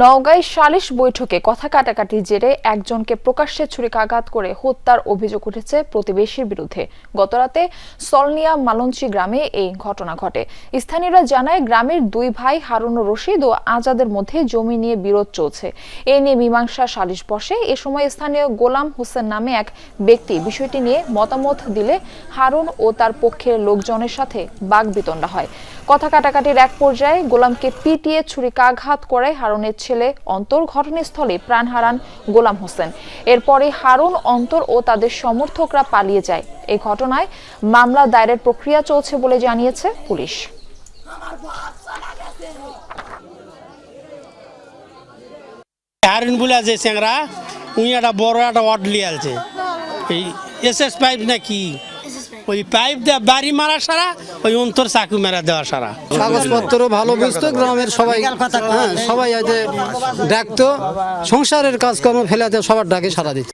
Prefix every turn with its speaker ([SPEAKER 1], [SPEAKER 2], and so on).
[SPEAKER 1] নওগাঁয় সালিশ বৈঠকে কথা কাটাকাটির জেরে একজনকে প্রকাশ্যে ছুরিকাঘাত করে হত্যার অভিযোগ উঠেছে প্রতিবেশীর বিরুদ্ধে। গতরাতে সলনিয়া মালঞ্চি গ্রামে এই ঘটনা ঘটে। স্থানীয়রা জানায়, গ্রামের দুই ভাই হারুন রশিদ ও আজাদের মধ্যে জমি নিয়ে বিরোধ চলছে। এ নিয়ে মীমাংসা সালিশ বসে। এ সময় স্থানীয় গোলাম হোসেন নামে এক ব্যক্তি বিষয়টি নিয়ে মতামত দিলে হারুন ও তার পক্ষের লোকজনের সাথে বাঘ বাগবিতণ্ডা হয়। কথা কাটাকাটির এক পর্যায়ে গোলামকে পিটিয়ে ছুরিকাঘাত করে হারুনের ছেলে অন্তর ঘটনাস্থলে প্রাণ হারান গোলাম হোসেন। এরপরে হারুন, অন্তর ও তাদের সমর্থকরা পালিয়ে যায়। এই ঘটনায় মামলা দায়েরের প্রক্রিয়া চলছে বলে জানিয়েছে পুলিশ।
[SPEAKER 2] হারিন বলে যে চ্যাংরা, উনি একটা বড় একটা ওয়ার্ড আছে এই এস পাইপ না ওই পাইপ দেওয়া বাড়ি মারা সারা, ওই অন্তর চাকু মেরা দেওয়া সারা।
[SPEAKER 3] কাগজপত্র ভালো বুঝতো, গ্রামের সবাই হ্যাঁ সবাই ডাকতো, সংসারের কাজকর্ম ফেলাতে সবার ডাকে সারা দিত।